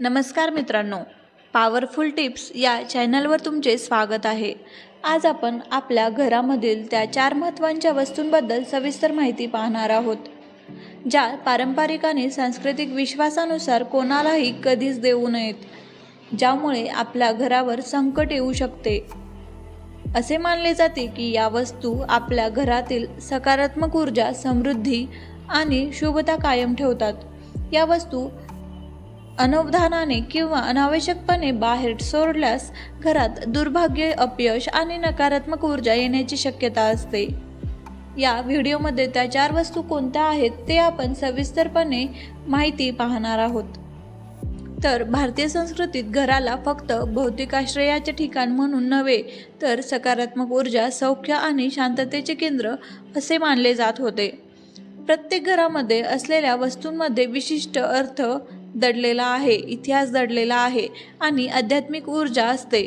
नमस्कार मित्रांनो powerful tips या चॅनलवर तुमचे स्वागत आहे. आज आपण आपल्या घरामधील त्या चार महत्त्वांच्या वस्तूंबद्दल सविस्तर माहिती पाहणार आहोत. ज्या पारंपरिक आणि सांस्कृतिक विश्वासानुसार कोणालाही कधीच देऊ नयेत ज्यामुळे आपल्या घरावर संकट येऊ शकते. असे मानले जाते की या वस्तू आपल्या घरातील सकारात्मक ऊर्जा समृद्धी आणि शुभता कायम ठेवतात. या वस्तू अनवधानाने किंवा अनावश्यकपणे बाहेर सोडल्यास घरात दुर्भाग्य अपयश आणि नकारात्मक ऊर्जा येण्याची शक्यता असते. या व्हिडिओमध्ये त्या चार वस्तू कोणत्या आहेत ते आपण सविस्तरपणे माहिती पाहणार आहोत. तर भारतीय संस्कृतीत घराला फक्त भौतिक आश्रयाचे ठिकाण म्हणून नव्हे तर सकारात्मक ऊर्जा सौख्य आणि शांततेचे केंद्र असे मानले जात होते. प्रत्येक घरामध्ये असलेल्या वस्तूंमध्ये विशिष्ट अर्थ दडलेला आहे इतिहास दडलेला आहे आणि आध्यात्मिक ऊर्जा असते.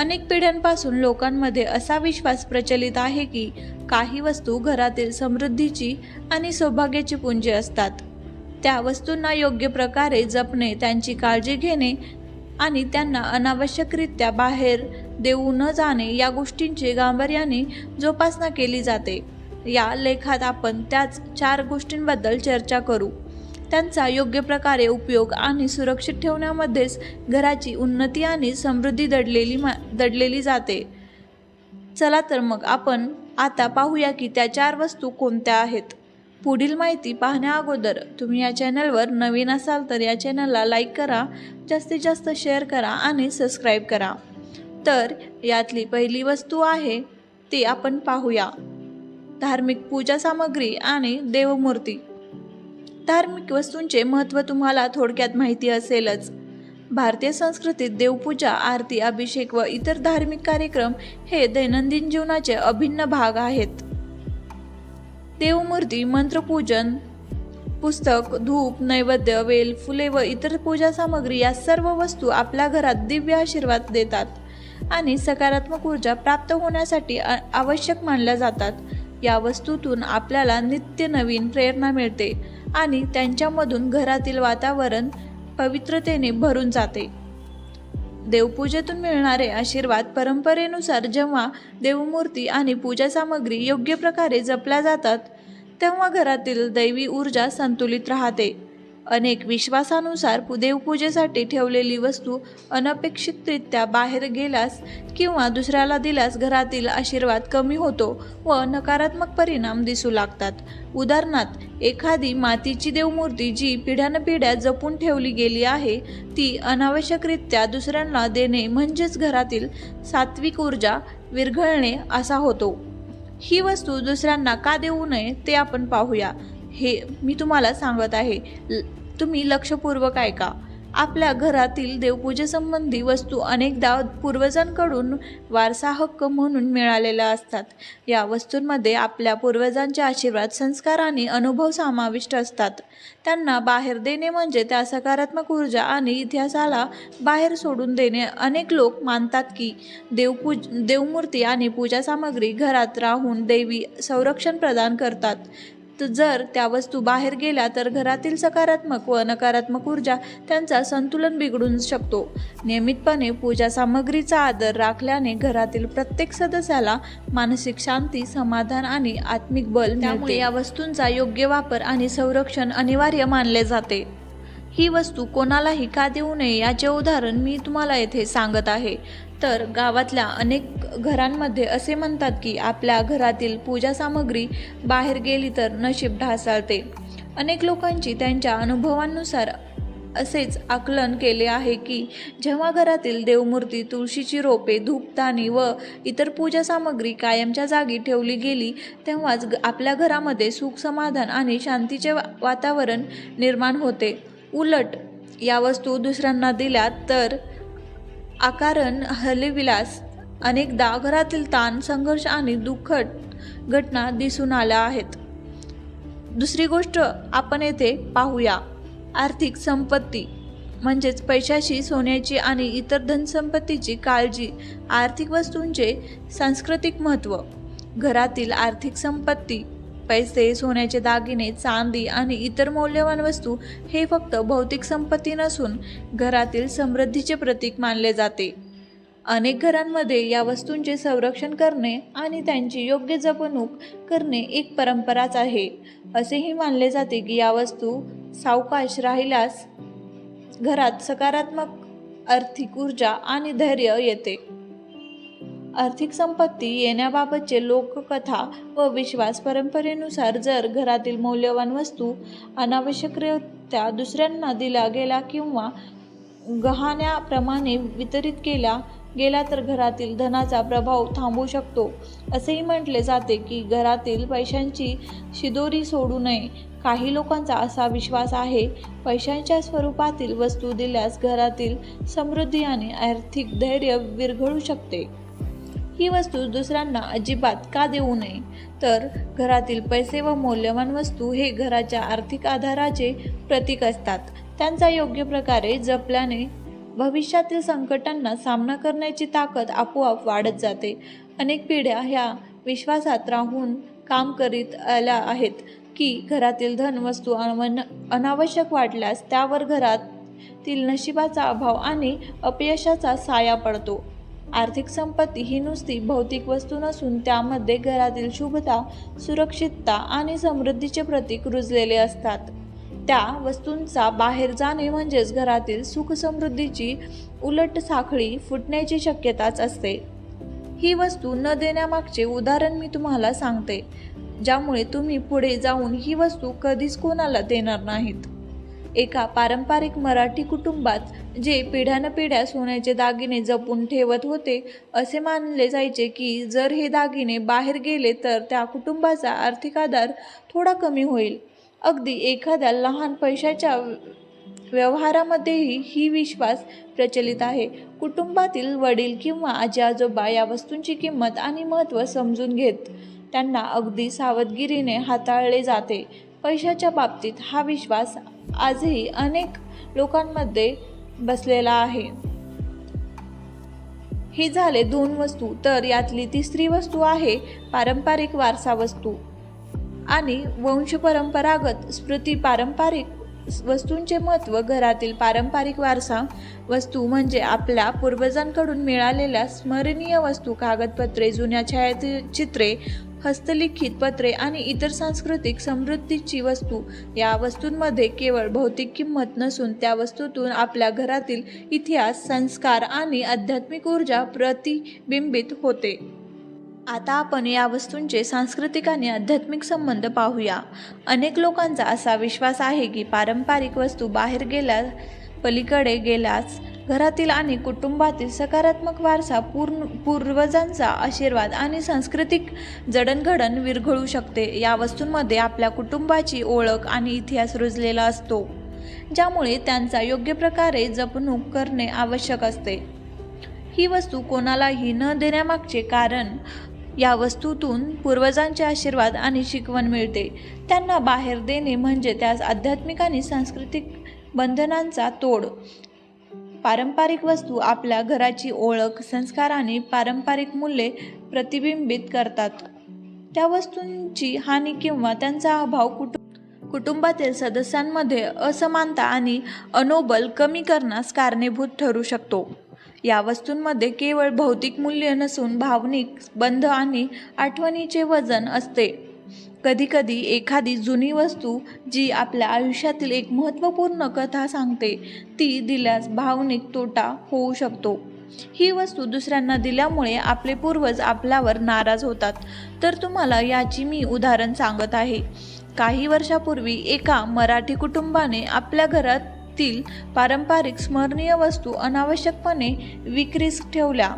अनेक पिढ्यांपासून लोकांमध्ये असा विश्वास प्रचलित आहे की काही वस्तू घरातील समृद्धीची आणि सौभाग्याची पुंजी असतात. त्या वस्तूंना योग्य प्रकारे जपणे त्यांची काळजी घेणे आणि त्यांना अनावश्यकरित्या बाहेर देऊ न जाणे या गोष्टींची गांभीर्याने जोपासना केली जाते. या लेखात आपण त्याच चार गोष्टींबद्दल चर्चा करू. त्यांचा योग्य प्रकारे उपयोग आणि सुरक्षित ठेवण्यामध्येच घराची उन्नती आणि समृद्धी दडलेली मा दडलेली जाते. चला तर मग आपण आता पाहूया की त्या चार वस्तू कोणत्या आहेत. पुढील माहिती पाहण्या अगोदर तुम्ही या चॅनलवर नवीन असाल तर या चॅनलला लाईक करा जास्तीत जास्त शेअर करा आणि सबस्क्राईब करा. तर यातली पहिली वस्तू आहे ती आपण पाहूया. धार्मिक पूजा सामग्री आणि देवमूर्ती. धार्मिक वस्तूंचे महत्त्व तुम्हाला थोडक्यात माहिती असेलच. भारतीय संस्कृतीत देवपूजा आरती अभिषेक व इतर धार्मिक कार्यक्रम हे दैनंदिन जीवनाचे अभिन्न भाग आहेत. देवमूर्ती मंत्रपूजन पुस्तक धूप नैवेद्य वेल फुले व इतर पूजा सामग्री या सर्व वस्तू आपल्या घरात दिव्य आशीर्वाद देतात आणि सकारात्मक ऊर्जा प्राप्त होण्यासाठी आवश्यक मानल्या जातात. या वस्तूतून आपल्याला नित्य नवीन प्रेरणा मिळते आणि त्यांच्यामधून घरातील वातावरण पवित्रतेने भरून जाते. देवपूजेतून मिळणारे आशीर्वाद परंपरेनुसार जेव्हा देवमूर्ती आणि पूजा सामग्री योग्य प्रकारे जपल्या जातात तेव्हा घरातील दैवी ऊर्जा संतुलित राहते. अनेक विश्वासानुसार देवपूजेसाठी ठेवलेली वस्तू अनपेक्षितरित्या बाहेर गेल्यास किंवा दुसऱ्याला दिल्यास घरातील आशीर्वाद कमी होतो व नकारात्मक परिणाम दिसू लागतात. उदाहरणार्थ एखादी मातीची देवमूर्ती जी पिढ्यानपिढ्या जपून ठेवली गेली आहे ती अनावश्यकरित्या दुसऱ्यांना देणे म्हणजेच घरातील सात्विक ऊर्जा विरघळणे असा होतो. ही वस्तू दुसऱ्यांना का देऊ नये ते आपण पाहूया. हे मी तुम्हाला सांगत आहे. ल- तुम्ही लक्षपूर्वक ऐका. आपल्या घरातील देवपूजेसंबंधी वस्तू अनेकदा पूर्वजांकडून वारसा हक्क म्हणून मिळालेल्या असतात. या वस्तूंमध्ये आपल्या पूर्वजांचे आशीर्वाद संस्कार आणि अनुभव समाविष्ट असतात. त्यांना बाहेर देणे म्हणजे त्या सकारात्मक ऊर्जा आणि इतिहासाला बाहेर सोडून देणे अनेक लोक मानतात की देवपूज देवमूर्ती आणि पूजा सामग्री घरात राहून देवी संरक्षण प्रदान करतात. जर त्या वस्तू बाहेर गेल्या तर घरातील सकारात्मक व नकारात्मक ऊर्जा त्यांचा संतुलन बिघडून शकतो. नियमितपणे पूजा सामग्रीचा आदर राखल्याने घरातील प्रत्येक सदस्याला मानसिक शांती समाधान आणि आत्मिक बल त्यामुळे या वस्तूंचा योग्य वापर आणि संरक्षण अनिवार्य मानले जाते. ही वस्तू कोणालाही का देऊ नये याचे उदाहरण मी तुम्हाला येथे सांगत आहे. तर गावातल्या अनेक घरांमध्ये असे म्हणतात की आपल्या घरातील पूजा सामग्री बाहेर गेली तर नशीब ढासळते. अनेक लोकांची त्यांच्या अनुभवांनुसार असेच आकलन केले आहे की जेव्हा घरातील देवमूर्ती तुळशीची रोपे धूपदाणी व इतर पूजा सामग्री कायमच्या जागी ठेवली गेली तेव्हाच आपल्या घरामध्ये सुख समाधान आणि शांतीचे वा- वातावरण निर्माण होते. उलट या वस्तू दुसऱ्यांना दिल्या तर आकारण हलेविलास अनेकदा घरातील ताण संघर्ष आणि दुःखद घटना दिसून आल्या आहेत. दुसरी गोष्ट आपण येथे पाहूया. आर्थिक संपत्ती म्हणजेच पैशाची सोन्याची आणि इतर धनसंपत्तीची काळजी आर्थिक वस्तूंचे सांस्कृतिक महत्त्व घरातील आर्थिक संपत्ती पैसे सोन्याचे दागिने चांदी आणि इतर मौल्यवान वस्तू हे फक्त भौतिक संपत्ती नसून घरातील समृद्धीचे प्रतीक मानले जाते. अनेक घरांमध्ये या वस्तूंचे संरक्षण करणे आणि त्यांची योग्य जपणूक करणे एक परंपराच आहे. असेही मानले जाते की या वस्तू सावकाश राहिल्यास घरात सकारात्मक आर्थिक ऊर्जा आणि धैर्य येते. आर्थिक संपत्ती येण्याबाबतचे लोककथा व विश्वास परंपरेनुसार जर घरातील मौल्यवान वस्तू अनावश्यकरित्या दुसऱ्यांना दिल्या गेल्या किंवा गहाण्याप्रमाणे वितरित केल्या गेला तर घरातील धनाचा प्रभाव थांबू शकतो. असेही म्हटले जाते की घरातील पैशांची शिदोरी सोडू नये. काही लोकांचा असा विश्वास आहे पैशांच्या स्वरूपातील वस्तू दिल्यास घरातील समृद्धी आणि आर्थिक धैर्य विरघळू शकते. ही वस्तू दुसऱ्यांना अजिबात का देऊ नये? तर घरातील पैसे व मौल्यवान वस्तू हे घराच्या आर्थिक आधाराचे प्रतीक असतात. त्यांचा योग्य प्रकारे जपल्याने भविष्यातील संकटांना सामना करण्याची ताकद आपोआप वाढत जाते. अनेक पिढ्या ह्या विश्वासात राहून काम करीत आल्या आहेत की घरातील धन वस्तू अनावश्यक वाटल्यास त्यावर घरातील नशिबाचा अभाव आणि अपयशाचा साया पडतो. आर्थिक संपत्ती ही नुसती भौतिक वस्तू नसून त्यामध्ये घरातील शुभता सुरक्षितता आणि समृद्धीचे प्रतीक रुजलेले असतात. त्या वस्तूंचा बाहेर जाणे म्हणजेच घरातील सुखसमृद्धीची उलट साखळी फुटण्याची शक्यताच असते. ही वस्तू न देण्यामागचे उदाहरण मी तुम्हाला सांगते ज्यामुळे तुम्ही पुढे जाऊन ही वस्तू कधीच कोणाला देणार नाहीत. एका पारंपरिक मराठी कुटुंबात जे पिढ्यानपिढ्या सोन्याचे दागिने जपून ठेवत होते असे मानले जायचे की जर हे दागिने बाहेर गेले तर त्या कुटुंबाचा आर्थिक आधार थोडा कमी होईल. अगदी एखाद्या लहान पैशाच्या व्यवहारामध्येही ही विश्वास प्रचलित आहे. कुटुंबातील वडील किंवा आजी आजोबा या वस्तूंची किंमत आणि महत्त्व समजून घेत त्यांना अगदी सावधगिरीने हाताळले जाते. पैशाच्या बाबतीत हा विश्वास आजही अनेक लोकांमध्ये बसलेला आहे. ही झाले दोन वस्तू तर यातली तिसरी वस्तू आहे पारंपरिक वारसा वस्तू आणि वंशपरंपरागत स्मृती पारंपरिक वस्तूंचे महत्त्व. घरातील पारंपरिक वारसा वस्तू म्हणजे आपल्या पूर्वजांकडून मिळालेल्या स्मरणीय वस्तू कागदपत्रे जुन्या छायाचित्रे हस्तलिखित पत्रे आणि इतर सांस्कृतिक समृद्धीची वस्तू. या वस्तूंमध्ये केवळ भौतिक किंमत नसून त्या वस्तूतून आपल्या घरातील इतिहास संस्कार आणि आध्यात्मिक ऊर्जा प्रतिबिंबित होते. आता आपण या वस्तूंचे सांस्कृतिक आणि आध्यात्मिक संबंध पाहूया. अनेक लोकांचा असा विश्वास आहे की पारंपरिक वस्तू बाहेर गेल्या पलीकडे गेल्यास घरातील आणि कुटुंबातील सकारात्मक वारसा पूर्ण पूर्वजांचा आशीर्वाद आणि सांस्कृतिक जडणघडण विरघळू शकते. या वस्तूंमध्ये आपल्या कुटुंबाची ओळख आणि इतिहास रुजलेला असतो ज्यामुळे त्यांचा योग्य प्रकारे जपणूक करणे आवश्यक असते. ही वस्तू कोणालाही न देण्यामागचे कारण या वस्तूतून पूर्वजांचे आशीर्वाद आणि शिकवण मिळते. त्यांना बाहेर देणे म्हणजे त्यास आध्यात्मिक आणि सांस्कृतिक बंधनांचा तोड पारंपरिक वस्तू आपल्या घराची ओळख संस्कार आणि पारंपरिक मूल्ये प्रतिबिंबित करतात. त्या वस्तूंची हानी किंवा त्यांचा अभाव कुटुंब कुटुंबातील सदस्यांमध्ये असमानता आणि अनोबल कमी करण्यास कारणीभूत ठरू शकतो. या वस्तूंमध्ये केवळ भौतिक मूल्य नसून भावनिक बंध आणि आठवणीचे वजन असते. कधीकधी एखादी जुनी वस्तू जी आपल्या आयुष्यातील एक महत्त्वपूर्ण कथा सांगते ती दिल्यास भावनिक तोटा होऊ शकतो. ही वस्तू दुसऱ्यांना दिल्यामुळे आपले पूर्वज आपल्यावर नाराज होतात. तर तुम्हाला याची मी उदाहरण सांगत आहे. काही वर्षापूर्वी एका मराठी कुटुंबाने आपल्या घरातील पारंपरिक स्मरणीय वस्तू अनावश्यकपणे विक्रीस ठेवल्या.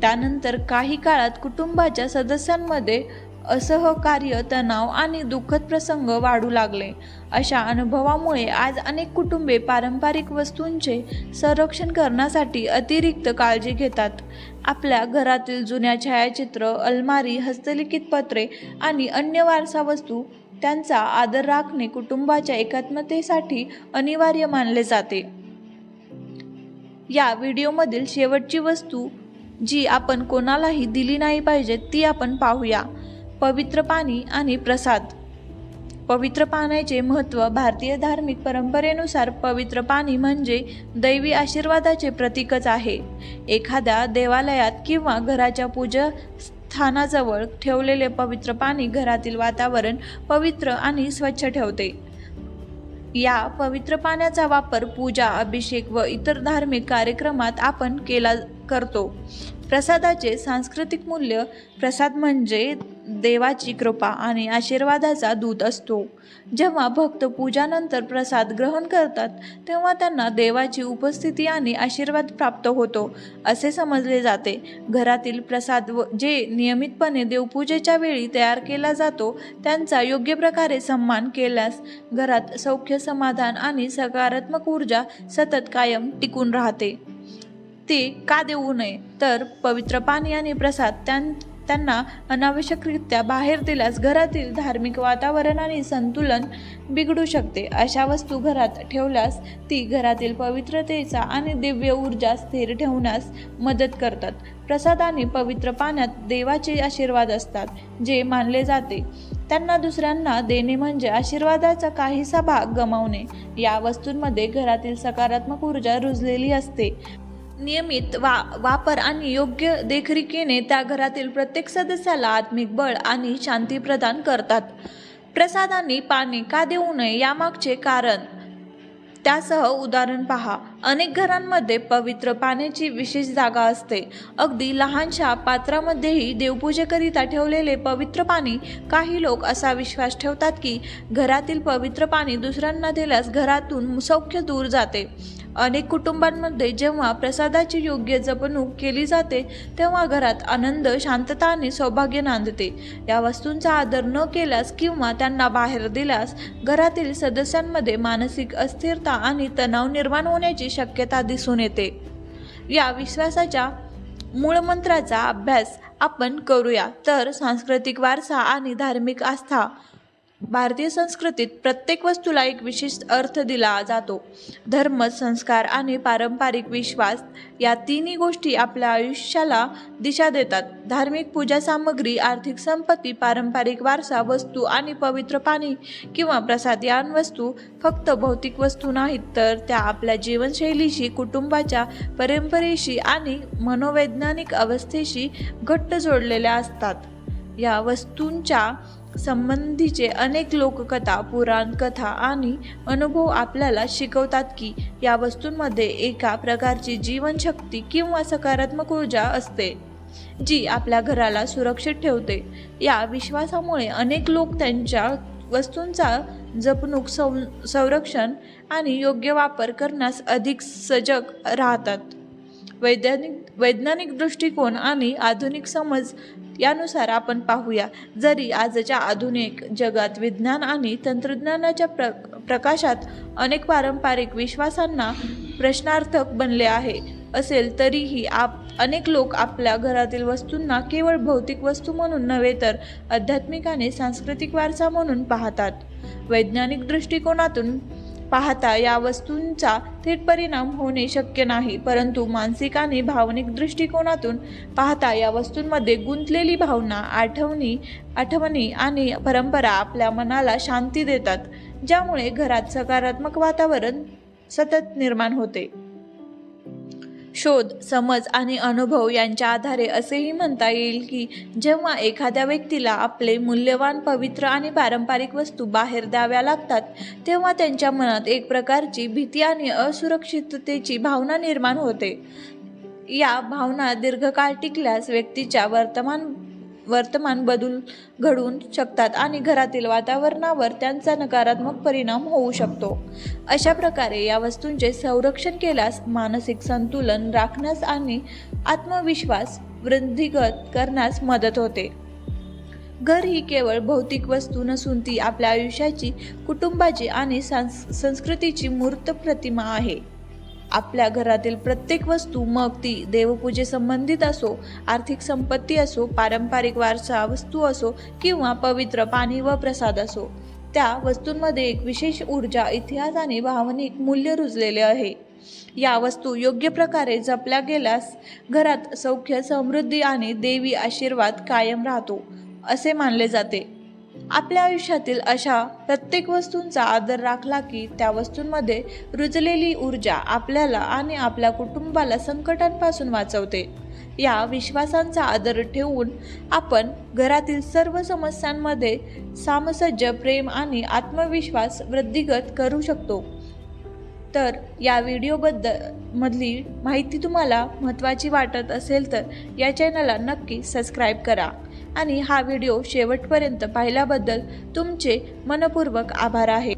त्यानंतर काही काळात कुटुंबाच्या सदस्यांमध्ये असहकार्य तणाव आणि दुःखद प्रसंग वाढू लागले. अशा अनुभवामुळे आज अनेक कुटुंबे पारंपरिक वस्तूंचे संरक्षण करण्यासाठी अतिरिक्त काळजी घेतात. आपल्या घरातील जुन्या छायाचित्र अलमारी हस्तलिखित पत्रे आणि अन्य वारसा वस्तू त्यांचा आदर राखणे कुटुंबाच्या एकात्मतेसाठी अनिवार्य मानले जाते. या व्हिडिओमधील शेवटची वस्तू जी आपण कोणालाही दिली नाही पाहिजे ती आपण पाहूया. पवित्र पाणी आणि प्रसाद. पवित्र पाण्याचे महत्त्व भारतीय धार्मिक परंपरेनुसार पवित्र पाणी म्हणजे दैवी आशीर्वादाचे प्रतीकच आहे. एखाद्या देवालयात किंवा घराच्या पूजा स्थानाजवळ ठेवलेले पवित्र पाणी घरातील वातावरण पवित्र आणि स्वच्छ ठेवते. या पवित्र पाण्याचा वापर पूजा अभिषेक व इतर धार्मिक कार्यक्रमात आपण केला करतो. प्रसादाचे सांस्कृतिक मूल्य प्रसाद म्हणजे देवाची कृपा आणि आशीर्वादाचा दूत असतो. जेव्हा भक्त पूजानंतर प्रसाद ग्रहण करतात तेव्हा त्यांना देवाची उपस्थिती आणि आशीर्वाद प्राप्त होतो असे समजले जाते. घरातील प्रसाद व जे नियमितपणे देवपूजेच्या वेळी तयार केला जातो त्यांचा योग्य प्रकारे सन्मान केल्यास घरात सौख्य समाधान आणि सकारात्मक ऊर्जा सतत कायम टिकून राहते. ते का देऊ नये? तर पवित्र पाणी आणि प्रसाद त्यां त्यांना अनावश्यकरित्या बाहेर दिल्यास घरातील धार्मिक वातावरण आणि संतुलन बिघडू शकते. अशा वस्तू घरात ठेवल्यास ती घरातील पवित्रतेचा आणि दिव्य ऊर्जा स्थिर ठेवण्यास मदत करतात. प्रसाद आणि पवित्र पाण्यात देवाचे आशीर्वाद असतात जे मानले जाते. त्यांना दुसऱ्यांना देणे म्हणजे आशीर्वादाचा काहीसा भाग गमावणे. या वस्तूंमध्ये घरातील सकारात्मक ऊर्जा रुजलेली असते. नियमित वा वापर आणि योग्य देखरेखीने त्या घरातील प्रत्येक सदस्याला आत्मिक बळ आणि शांती प्रदान करतात. प्रसाद आणि पाणी का देऊ नये यामागचे कारण त्यासह उदाहरण पहा. अनेक घरांमध्ये पवित्र पाण्याची विशेष जागा असते. अगदी लहानशा पात्रामध्येही देवपूजेकरिता ठेवलेले पवित्र पाणी काही लोक असा विश्वास ठेवतात की घरातील पवित्र पाणी दुसऱ्यांना दिल्यास घरातून सौख्य दूर जाते. अनेक कुटुंबांमध्ये जेव्हा प्रसादाची योग्य जपणूक केली जाते तेव्हा घरात आनंद शांतता आणि सौभाग्य नांदते. या वस्तूंचा आदर न केल्यास किंवा त्यांना बाहेर दिल्यास घरातील सदस्यांमध्ये मानसिक अस्थिरता आणि तणाव निर्माण होण्याची शक्यता दिसून येते. या विश्वासाच्या मूळमंत्राचा अभ्यास आपण करूया. तर सांस्कृतिक वारसा आणि धार्मिक आस्था भारतीय संस्कृतीत प्रत्येक वस्तूला एक विशिष्ट अर्थ दिला जातो. धर्म संस्कार आणि पारंपरिक विश्वास या तिन्ही गोष्टी आपल्या आयुष्याला दिशा देतात. धार्मिक पूजा सामग्री आर्थिक संपत्ती पारंपरिक वारसा वस्तू आणि पवित्र पाणी किंवा प्रसाद या वस्तू फक्त भौतिक वस्तू नाहीत तर त्या आपल्या जीवनशैलीशी कुटुंबाच्या परंपरेशी आणि मनोवैज्ञानिक अवस्थेशी घट्ट जोडलेल्या असतात. या वस्तूंच्या संबंधीचे अनेक लोककथा पुराण कथा आणि अनुभव आपल्याला शिकवतात की या वस्तूंमध्ये एका प्रकारची जीवनशक्ती किंवा सकारात्मक ऊर्जा असते जी आपल्या घराला सुरक्षित ठेवते. या विश्वासामुळे अनेक लोक त्यांच्या वस्तूंचा जपणूक सं संरक्षण आणि योग्य वापर करण्यास अधिक सजग राहतात. वैज्ञानिक वैज्ञानिक दृष्टिकोन आणि आधुनिक समज यानुसार आपण पाहूया. जरी आजच्या आधुनिक जगात विज्ञान आणि तंत्रज्ञानाच्या प्र प्रकाशात अनेक पारंपरिक विश्वासांना प्रश्नार्थक बनले आहे. असेल तरीही आप अनेक लोक आपल्या घरातील वस्तूंना केवळ भौतिक वस्तू म्हणून नव्हे तर आध्यात्मिक आणि सांस्कृतिक वारसा म्हणून पाहतात. वैज्ञानिक दृष्टिकोनातून पाहता या वस्तूंचा थेट परिणाम होणे शक्य नाही परंतु मानसिक आणि भावनिक दृष्टिकोनातून पाहता या वस्तूंमध्ये गुंतलेली भावना आठवणी आठवणी आणि परंपरा आपल्या मनाला शांती देतात ज्यामुळे घरात सकारात्मक वातावरण सतत निर्माण होते. शोध समज आणि अनुभव यांच्या आधारे असेही म्हणता येईल की जेव्हा एखाद्या व्यक्तीला आपले मूल्यवान पवित्र आणि पारंपरिक वस्तू बाहेर द्याव्या लागतात तेव्हा त्यांच्या मनात एक प्रकारची भीती आणि असुरक्षिततेची भावना निर्माण होते. या भावना दीर्घकाळ टिकल्यास व्यक्तीच्या वर्तमान वर्तमान बदल घडून शकतात आणि घरातील वातावरणावर त्यांचा नकारात्मक परिणाम होऊ शकतो. अशा प्रकारे या वस्तूंचे संरक्षण केल्यास मानसिक संतुलन राखण्यास आणि आत्मविश्वास वृद्धिगत करण्यास मदत होते. घर ही केवळ भौतिक वस्तू नसून ती आपल्या आयुष्याची कुटुंबाची आणि सांस संस्कृतीची मूर्त प्रतिमा आहे. आपल्या घरातील प्रत्येक वस्तू मग ती देवपूजे संबंधित असो आर्थिक संपत्ती असो पारंपरिक वारसा वस्तू असो किंवा पवित्र पाणी व प्रसाद असो त्या वस्तूंमध्ये एक विशेष ऊर्जा इतिहास आणि भावनिक मूल्य रुजलेले आहे. या वस्तू योग्य प्रकारे जपल्या गेल्यास घरात सौख्य समृद्धी आणि देवी आशीर्वाद कायम राहतो असे मानले जाते. आपल्या आयुष्यातील अशा प्रत्येक वस्तूंचा आदर राखला की त्या वस्तूंमध्ये रुजलेली ऊर्जा आपल्याला आणि आपल्या कुटुंबाला संकटांपासून वाचवते. या विश्वासांचा आदर ठेवून आपण घरातील सर्व समस्यांमध्ये सामसज्ज प्रेम आणि आत्मविश्वास वृद्धिगत करू शकतो. तर या व्हिडिओबद्दल मधली माहिती तुम्हाला महत्त्वाची वाटत असेल तर या चॅनलला नक्की सबस्क्राईब करा. आणि हा व्हिडिओ शेवटपर्यंत पाहिल्याबद्दल तुमचे मनपूर्वक आभार आहे.